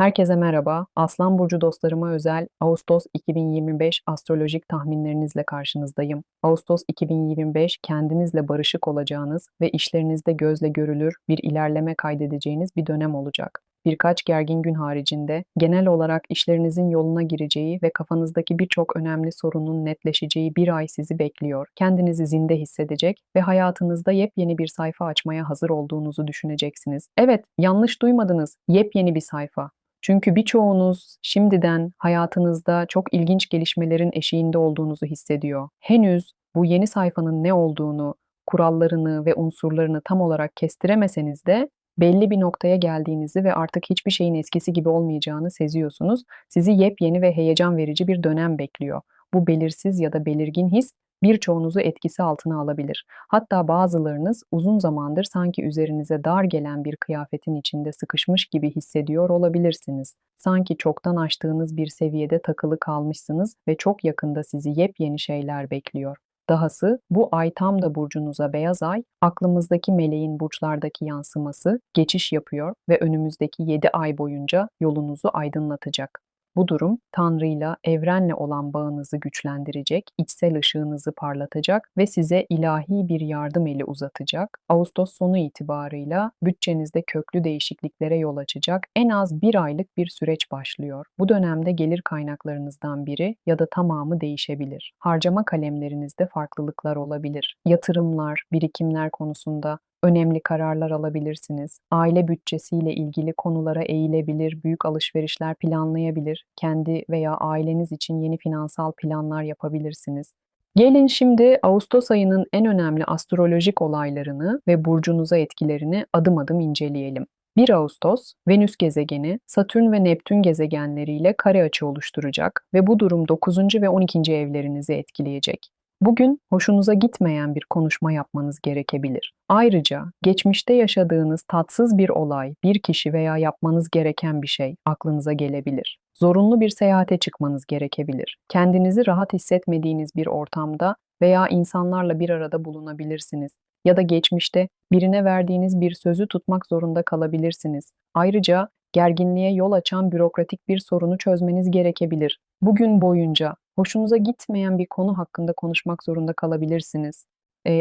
Herkese merhaba. Aslan burcu dostlarıma özel Ağustos 2025 astrolojik tahminlerinizle karşınızdayım. Ağustos 2025 kendinizle barışık olacağınız ve işlerinizde gözle görülür bir ilerleme kaydedeceğiniz bir dönem olacak. Birkaç gergin gün haricinde genel olarak işlerinizin yoluna gireceği ve kafanızdaki birçok önemli sorunun netleşeceği bir ay sizi bekliyor. Kendinizi zinde hissedecek ve hayatınızda yepyeni bir sayfa açmaya hazır olduğunuzu düşüneceksiniz. Evet, yanlış duymadınız. Yepyeni bir sayfa. Çünkü birçoğunuz şimdiden hayatınızda çok ilginç gelişmelerin eşiğinde olduğunuzu hissediyor. Henüz bu yeni sayfanın ne olduğunu, kurallarını ve unsurlarını tam olarak kestiremeseniz de belli bir noktaya geldiğinizi ve artık hiçbir şeyin eskisi gibi olmayacağını seziyorsunuz. Sizi yepyeni ve heyecan verici bir dönem bekliyor. Bu belirsiz ya da belirgin his birçoğunuzu etkisi altına alabilir. Hatta bazılarınız uzun zamandır sanki üzerinize dar gelen bir kıyafetin içinde sıkışmış gibi hissediyor olabilirsiniz. Sanki çoktan aştığınız bir seviyede takılı kalmışsınız ve çok yakında sizi yepyeni şeyler bekliyor. Dahası bu ay tam da burcunuza beyaz ay, aklımızdaki meleğin burçlardaki yansıması geçiş yapıyor ve önümüzdeki 7 ay boyunca yolunuzu aydınlatacak. Bu durum Tanrı'yla, evrenle olan bağınızı güçlendirecek, içsel ışığınızı parlatacak ve size ilahi bir yardım eli uzatacak. Ağustos sonu itibarıyla bütçenizde köklü değişikliklere yol açacak en az bir aylık bir süreç başlıyor. Bu dönemde gelir kaynaklarınızdan biri ya da tamamı değişebilir. Harcama kalemlerinizde farklılıklar olabilir. Yatırımlar, birikimler konusunda önemli kararlar alabilirsiniz. Aile bütçesiyle ilgili konulara eğilebilir, büyük alışverişler planlayabilir, kendi veya aileniz için yeni finansal planlar yapabilirsiniz. Gelin şimdi Ağustos ayının en önemli astrolojik olaylarını ve burcunuza etkilerini adım adım inceleyelim. 1 Ağustos, Venüs gezegeni, Satürn ve Neptün gezegenleriyle kare açı oluşturacak ve bu durum 9. ve 12. evlerinizi etkileyecek. Bugün hoşunuza gitmeyen bir konuşma yapmanız gerekebilir. Ayrıca geçmişte yaşadığınız tatsız bir olay, bir kişi veya yapmanız gereken bir şey aklınıza gelebilir. Zorunlu bir seyahate çıkmanız gerekebilir. Kendinizi rahat hissetmediğiniz bir ortamda veya insanlarla bir arada bulunabilirsiniz. Ya da geçmişte birine verdiğiniz bir sözü tutmak zorunda kalabilirsiniz. Ayrıca gerginliğe yol açan bürokratik bir sorunu çözmeniz gerekebilir. Bugün boyunca hoşunuza gitmeyen bir konu hakkında konuşmak zorunda kalabilirsiniz.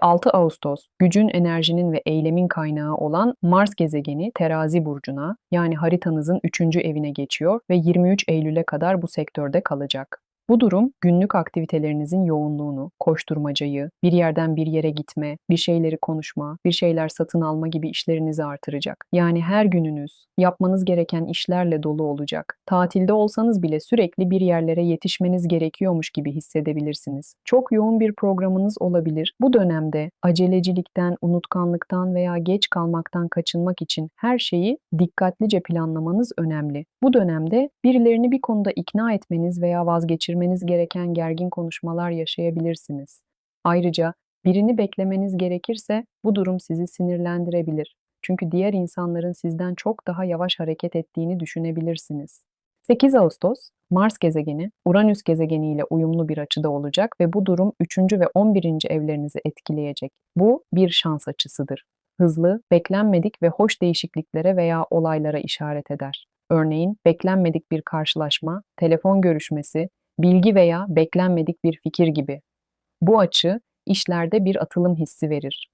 6 Ağustos, gücün, enerjinin ve eylemin kaynağı olan Mars gezegeni terazi burcuna yani haritanızın 3. evine geçiyor ve 23 Eylül'e kadar bu sektörde kalacak. Bu durum günlük aktivitelerinizin yoğunluğunu, koşturmacayı, bir yerden bir yere gitme, bir şeyleri konuşma, bir şeyler satın alma gibi işlerinizi artıracak. Yani her gününüz yapmanız gereken işlerle dolu olacak. Tatilde olsanız bile sürekli bir yerlere yetişmeniz gerekiyormuş gibi hissedebilirsiniz. Çok yoğun bir programınız olabilir. Bu dönemde acelecilikten, unutkanlıktan veya geç kalmaktan kaçınmak için her şeyi dikkatlice planlamanız önemli. Bu dönemde birilerini bir konuda ikna etmeniz veya vazgeçirmeniz geçirmeniz gereken gergin konuşmalar yaşayabilirsiniz. Ayrıca birini beklemeniz gerekirse bu durum sizi sinirlendirebilir. Çünkü diğer insanların sizden çok daha yavaş hareket ettiğini düşünebilirsiniz. 8 Ağustos, Mars gezegeni, Uranüs gezegeni ile uyumlu bir açıda olacak ve bu durum 3. ve 11. evlerinizi etkileyecek. Bu bir şans açısıdır. Hızlı, beklenmedik ve hoş değişikliklere veya olaylara işaret eder. Örneğin beklenmedik bir karşılaşma, telefon görüşmesi, bilgi veya beklenmedik bir fikir gibi. Bu açı işlerde bir atılım hissi verir.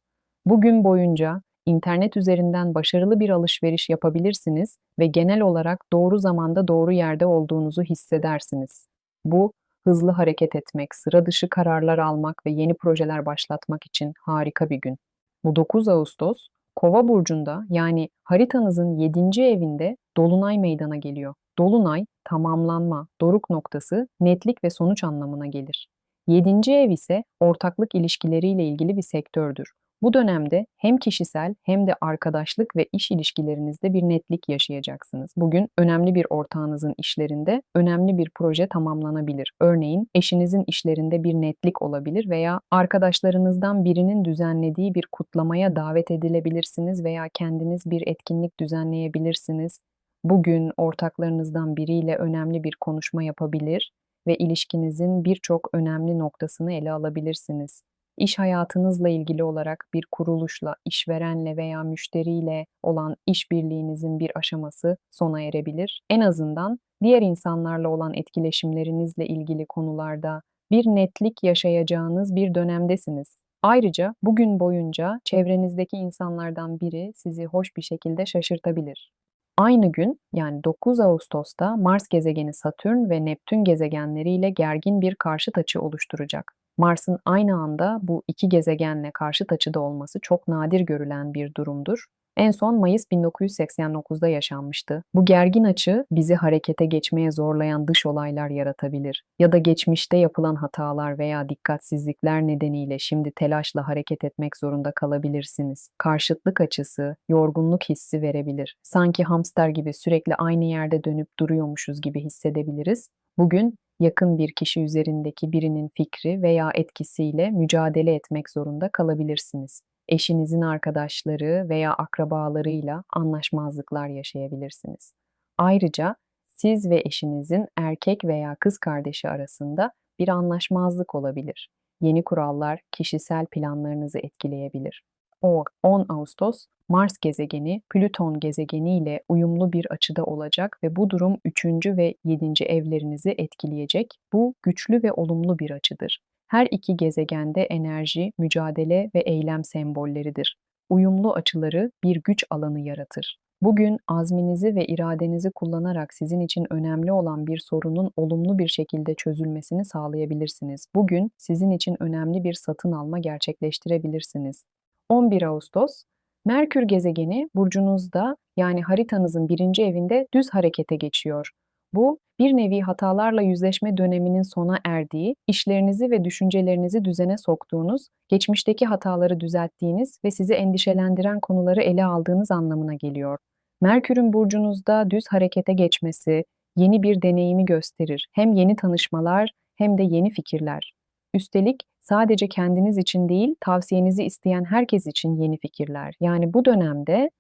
Bugün boyunca internet üzerinden başarılı bir alışveriş yapabilirsiniz ve genel olarak doğru zamanda doğru yerde olduğunuzu hissedersiniz. Bu hızlı hareket etmek, sıra dışı kararlar almak ve yeni projeler başlatmak için harika bir gün. Bu 9 Ağustos Kova burcunda yani haritanızın 7. evinde dolunay meydana geliyor. Dolunay, tamamlanma, doruk noktası, netlik ve sonuç anlamına gelir. Yedinci ev ise ortaklık ilişkileriyle ilgili bir sektördür. Bu dönemde hem kişisel hem de arkadaşlık ve iş ilişkilerinizde bir netlik yaşayacaksınız. Bugün önemli bir ortağınızın işlerinde önemli bir proje tamamlanabilir. Örneğin eşinizin işlerinde bir netlik olabilir veya arkadaşlarınızdan birinin düzenlediği bir kutlamaya davet edilebilirsiniz veya kendiniz bir etkinlik düzenleyebilirsiniz. Bugün ortaklarınızdan biriyle önemli bir konuşma yapabilir ve ilişkinizin birçok önemli noktasını ele alabilirsiniz. iş hayatınızla ilgili olarak bir kuruluşla, işverenle veya müşteriyle olan işbirliğinizin bir aşaması sona erebilir. En azından diğer insanlarla olan etkileşimlerinizle ilgili konularda bir netlik yaşayacağınız bir dönemdesiniz. Ayrıca bugün boyunca çevrenizdeki insanlardan biri sizi hoş bir şekilde şaşırtabilir. Aynı gün yani 9 Ağustos'ta Mars gezegeni Satürn ve Neptün gezegenleriyle gergin bir karşıt açı oluşturacak. Mars'ın aynı anda bu iki gezegenle karşıt açıda olması çok nadir görülen bir durumdur. En son Mayıs 1989'da yaşanmıştı. Bu gergin açı bizi harekete geçmeye zorlayan dış olaylar yaratabilir ya da geçmişte yapılan hatalar veya dikkatsizlikler nedeniyle şimdi telaşla hareket etmek zorunda kalabilirsiniz. Karşıtlık açısı yorgunluk hissi verebilir. Sanki hamster gibi sürekli aynı yerde dönüp duruyormuşuz gibi hissedebiliriz. Bugün yakın bir kişi üzerindeki birinin fikri veya etkisiyle mücadele etmek zorunda kalabilirsiniz eşinizin arkadaşları veya akrabalarıyla anlaşmazlıklar yaşayabilirsiniz. Ayrıca siz ve eşinizin erkek veya kız kardeşi arasında bir anlaşmazlık olabilir. Yeni kurallar kişisel planlarınızı etkileyebilir. O 10 Ağustos Mars gezegeni Plüton gezegeni ile uyumlu bir açıda olacak ve bu durum 3. ve 7. evlerinizi etkileyecek. Bu güçlü ve olumlu bir açıdır. Her iki gezegende enerji, mücadele ve eylem sembolleridir. Uyumlu açıları bir güç alanı yaratır. Bugün azminizi ve iradenizi kullanarak sizin için önemli olan bir sorunun olumlu bir şekilde çözülmesini sağlayabilirsiniz. Bugün sizin için önemli bir satın alma gerçekleştirebilirsiniz. 11 Ağustos Merkür gezegeni burcunuzda yani haritanızın birinci evinde düz harekete geçiyor. Bu, bir nevi hatalarla yüzleşme döneminin sona erdiği, işlerinizi ve düşüncelerinizi düzene soktuğunuz, geçmişteki hataları düzelttiğiniz ve sizi endişelendiren konuları ele aldığınız anlamına geliyor. Merkür'ün burcunuzda düz harekete geçmesi, yeni bir deneyimi gösterir. Hem yeni tanışmalar hem de yeni fikirler. Üstelik sadece kendiniz için değil, tavsiyenizi isteyen herkes için yeni fikirler. Yani bu dönemde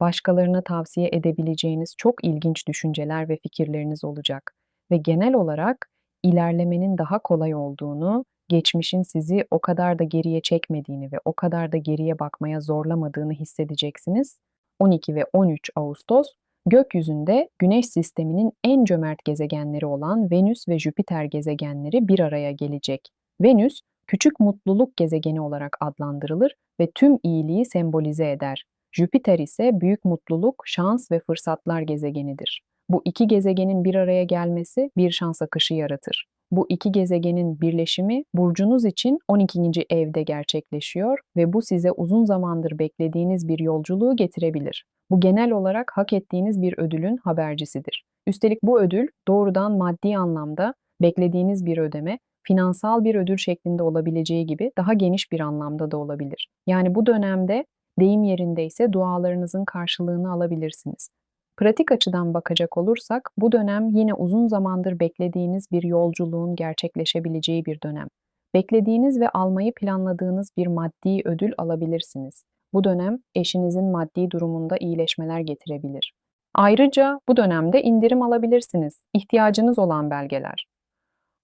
başkalarına tavsiye edebileceğiniz çok ilginç düşünceler ve fikirleriniz olacak ve genel olarak ilerlemenin daha kolay olduğunu, geçmişin sizi o kadar da geriye çekmediğini ve o kadar da geriye bakmaya zorlamadığını hissedeceksiniz. 12 ve 13 Ağustos gökyüzünde Güneş sisteminin en cömert gezegenleri olan Venüs ve Jüpiter gezegenleri bir araya gelecek. Venüs, küçük mutluluk gezegeni olarak adlandırılır ve tüm iyiliği sembolize eder. Jüpiter ise büyük mutluluk, şans ve fırsatlar gezegenidir. Bu iki gezegenin bir araya gelmesi bir şans akışı yaratır. Bu iki gezegenin birleşimi burcunuz için 12. evde gerçekleşiyor ve bu size uzun zamandır beklediğiniz bir yolculuğu getirebilir. Bu genel olarak hak ettiğiniz bir ödülün habercisidir. Üstelik bu ödül doğrudan maddi anlamda beklediğiniz bir ödeme, finansal bir ödül şeklinde olabileceği gibi daha geniş bir anlamda da olabilir. Yani bu dönemde deyim yerindeyse dualarınızın karşılığını alabilirsiniz. Pratik açıdan bakacak olursak bu dönem yine uzun zamandır beklediğiniz bir yolculuğun gerçekleşebileceği bir dönem. Beklediğiniz ve almayı planladığınız bir maddi ödül alabilirsiniz. Bu dönem eşinizin maddi durumunda iyileşmeler getirebilir. Ayrıca bu dönemde indirim alabilirsiniz. İhtiyacınız olan belgeler.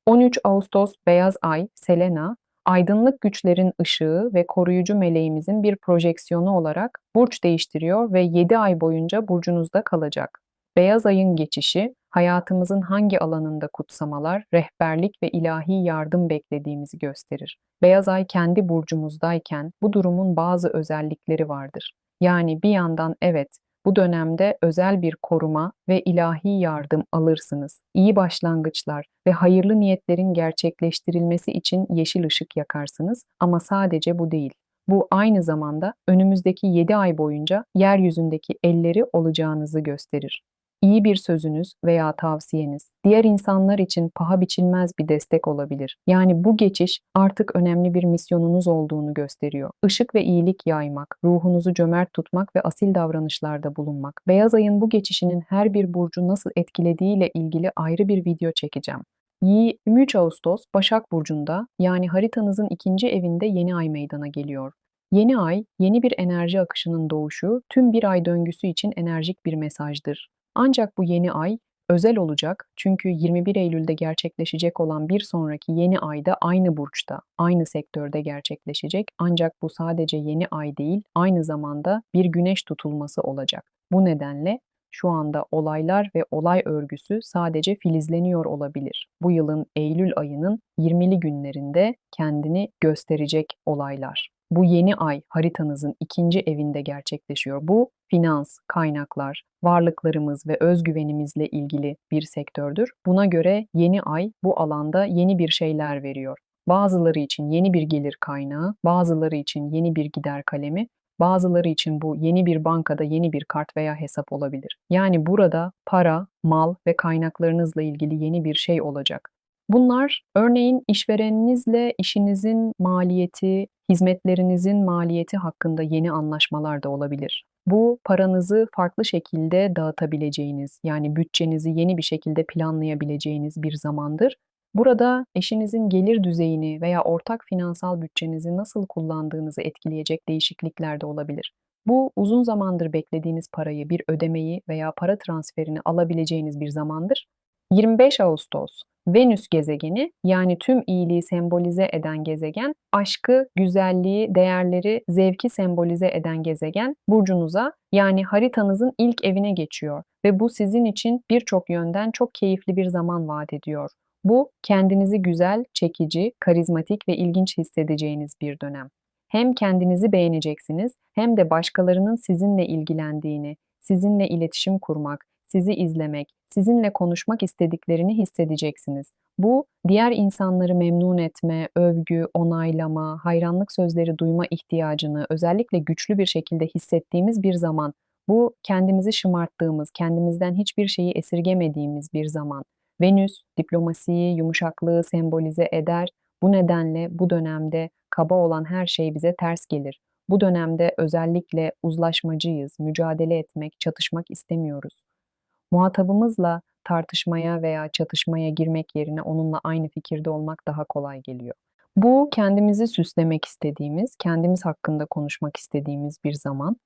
13 Ağustos Beyaz Ay, Selena, aydınlık güçlerin ışığı ve koruyucu meleğimizin bir projeksiyonu olarak burç değiştiriyor ve 7 ay boyunca burcunuzda kalacak. Beyaz ayın geçişi, hayatımızın hangi alanında kutsamalar, rehberlik ve ilahi yardım beklediğimizi gösterir. Beyaz ay kendi burcumuzdayken bu durumun bazı özellikleri vardır. Yani bir yandan evet, bu dönemde özel bir koruma ve ilahi yardım alırsınız. İyi başlangıçlar ve hayırlı niyetlerin gerçekleştirilmesi için yeşil ışık yakarsınız ama sadece bu değil. Bu aynı zamanda önümüzdeki 7 ay boyunca yeryüzündeki elleri olacağınızı gösterir iyi bir sözünüz veya tavsiyeniz diğer insanlar için paha biçilmez bir destek olabilir. Yani bu geçiş artık önemli bir misyonunuz olduğunu gösteriyor. Işık ve iyilik yaymak, ruhunuzu cömert tutmak ve asil davranışlarda bulunmak. Beyaz ayın bu geçişinin her bir burcu nasıl etkilediğiyle ilgili ayrı bir video çekeceğim. 23 Ağustos Başak Burcu'nda yani haritanızın ikinci evinde yeni ay meydana geliyor. Yeni ay, yeni bir enerji akışının doğuşu, tüm bir ay döngüsü için enerjik bir mesajdır. Ancak bu yeni ay özel olacak çünkü 21 Eylül'de gerçekleşecek olan bir sonraki yeni ayda aynı burçta, aynı sektörde gerçekleşecek. Ancak bu sadece yeni ay değil, aynı zamanda bir güneş tutulması olacak. Bu nedenle şu anda olaylar ve olay örgüsü sadece filizleniyor olabilir. Bu yılın Eylül ayının 20'li günlerinde kendini gösterecek olaylar. Bu yeni ay haritanızın ikinci evinde gerçekleşiyor. Bu finans, kaynaklar, varlıklarımız ve özgüvenimizle ilgili bir sektördür. Buna göre yeni ay bu alanda yeni bir şeyler veriyor. Bazıları için yeni bir gelir kaynağı, bazıları için yeni bir gider kalemi, bazıları için bu yeni bir bankada yeni bir kart veya hesap olabilir. Yani burada para, mal ve kaynaklarınızla ilgili yeni bir şey olacak. Bunlar örneğin işvereninizle işinizin maliyeti, hizmetlerinizin maliyeti hakkında yeni anlaşmalar da olabilir. Bu paranızı farklı şekilde dağıtabileceğiniz, yani bütçenizi yeni bir şekilde planlayabileceğiniz bir zamandır. Burada eşinizin gelir düzeyini veya ortak finansal bütçenizi nasıl kullandığınızı etkileyecek değişiklikler de olabilir. Bu uzun zamandır beklediğiniz parayı, bir ödemeyi veya para transferini alabileceğiniz bir zamandır. 25 Ağustos Venüs gezegeni yani tüm iyiliği sembolize eden gezegen, aşkı, güzelliği, değerleri, zevki sembolize eden gezegen burcunuza yani haritanızın ilk evine geçiyor ve bu sizin için birçok yönden çok keyifli bir zaman vaat ediyor. Bu kendinizi güzel, çekici, karizmatik ve ilginç hissedeceğiniz bir dönem. Hem kendinizi beğeneceksiniz hem de başkalarının sizinle ilgilendiğini, sizinle iletişim kurmak, sizi izlemek, sizinle konuşmak istediklerini hissedeceksiniz. Bu diğer insanları memnun etme, övgü, onaylama, hayranlık sözleri duyma ihtiyacını özellikle güçlü bir şekilde hissettiğimiz bir zaman. Bu kendimizi şımarttığımız, kendimizden hiçbir şeyi esirgemediğimiz bir zaman. Venüs diplomasiyi, yumuşaklığı sembolize eder. Bu nedenle bu dönemde kaba olan her şey bize ters gelir. Bu dönemde özellikle uzlaşmacıyız, mücadele etmek, çatışmak istemiyoruz. Muhatabımızla tartışmaya veya çatışmaya girmek yerine onunla aynı fikirde olmak daha kolay geliyor. Bu kendimizi süslemek istediğimiz, kendimiz hakkında konuşmak istediğimiz bir zaman.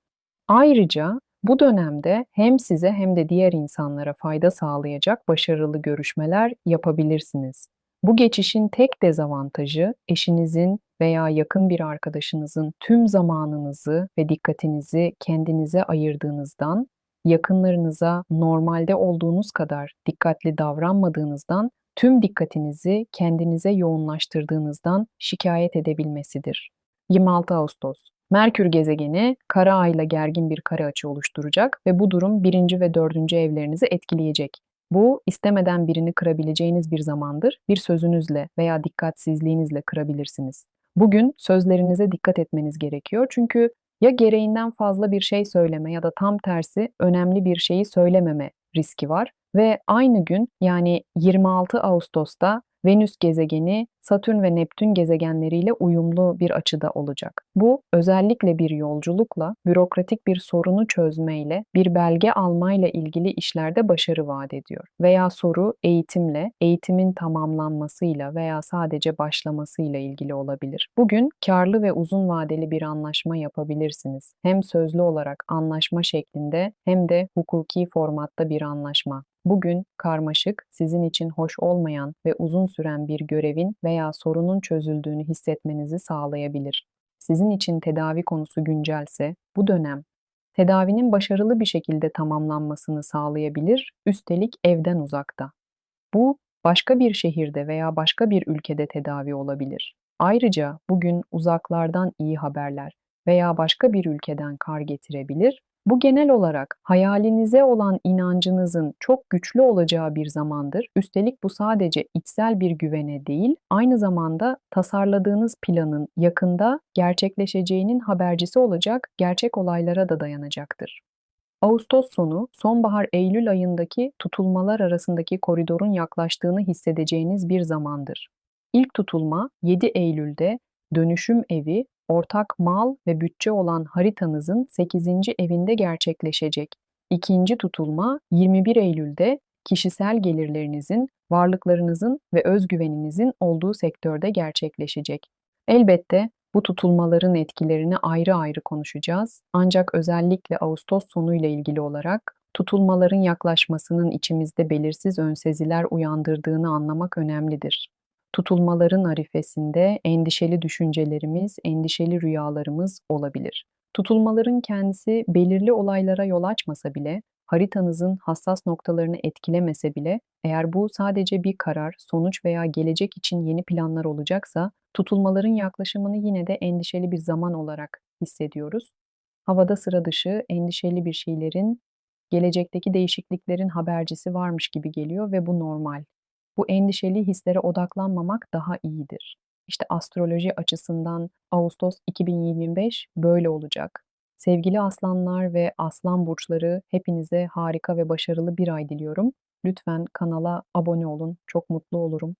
Ayrıca bu dönemde hem size hem de diğer insanlara fayda sağlayacak başarılı görüşmeler yapabilirsiniz. Bu geçişin tek dezavantajı eşinizin veya yakın bir arkadaşınızın tüm zamanınızı ve dikkatinizi kendinize ayırdığınızdan yakınlarınıza normalde olduğunuz kadar dikkatli davranmadığınızdan, tüm dikkatinizi kendinize yoğunlaştırdığınızdan şikayet edebilmesidir. 26 Ağustos Merkür gezegeni kara ayla gergin bir kare açı oluşturacak ve bu durum birinci ve dördüncü evlerinizi etkileyecek. Bu istemeden birini kırabileceğiniz bir zamandır. Bir sözünüzle veya dikkatsizliğinizle kırabilirsiniz. Bugün sözlerinize dikkat etmeniz gerekiyor çünkü ya gereğinden fazla bir şey söyleme ya da tam tersi önemli bir şeyi söylememe riski var ve aynı gün yani 26 Ağustos'ta Venüs gezegeni Satürn ve Neptün gezegenleriyle uyumlu bir açıda olacak. Bu özellikle bir yolculukla, bürokratik bir sorunu çözmeyle, bir belge almayla ilgili işlerde başarı vaat ediyor. Veya soru eğitimle, eğitimin tamamlanmasıyla veya sadece başlamasıyla ilgili olabilir. Bugün karlı ve uzun vadeli bir anlaşma yapabilirsiniz. Hem sözlü olarak anlaşma şeklinde hem de hukuki formatta bir anlaşma. Bugün karmaşık, sizin için hoş olmayan ve uzun süren bir görevin veya sorunun çözüldüğünü hissetmenizi sağlayabilir. Sizin için tedavi konusu güncelse bu dönem tedavinin başarılı bir şekilde tamamlanmasını sağlayabilir, üstelik evden uzakta. Bu başka bir şehirde veya başka bir ülkede tedavi olabilir. Ayrıca bugün uzaklardan iyi haberler veya başka bir ülkeden kar getirebilir bu genel olarak hayalinize olan inancınızın çok güçlü olacağı bir zamandır. Üstelik bu sadece içsel bir güvene değil, aynı zamanda tasarladığınız planın yakında gerçekleşeceğinin habercisi olacak gerçek olaylara da dayanacaktır. Ağustos sonu, sonbahar-Eylül ayındaki tutulmalar arasındaki koridorun yaklaştığını hissedeceğiniz bir zamandır. İlk tutulma 7 Eylül'de dönüşüm evi ortak mal ve bütçe olan haritanızın 8. evinde gerçekleşecek. İkinci tutulma 21 Eylül'de kişisel gelirlerinizin, varlıklarınızın ve özgüveninizin olduğu sektörde gerçekleşecek. Elbette bu tutulmaların etkilerini ayrı ayrı konuşacağız. Ancak özellikle Ağustos sonu ile ilgili olarak Tutulmaların yaklaşmasının içimizde belirsiz önseziler uyandırdığını anlamak önemlidir. Tutulmaların arifesinde endişeli düşüncelerimiz, endişeli rüyalarımız olabilir. Tutulmaların kendisi belirli olaylara yol açmasa bile, haritanızın hassas noktalarını etkilemese bile, eğer bu sadece bir karar, sonuç veya gelecek için yeni planlar olacaksa, tutulmaların yaklaşımını yine de endişeli bir zaman olarak hissediyoruz. Havada sıra dışı, endişeli bir şeylerin, gelecekteki değişikliklerin habercisi varmış gibi geliyor ve bu normal. Bu endişeli hislere odaklanmamak daha iyidir. İşte astroloji açısından Ağustos 2025 böyle olacak. Sevgili aslanlar ve aslan burçları hepinize harika ve başarılı bir ay diliyorum. Lütfen kanala abone olun. Çok mutlu olurum.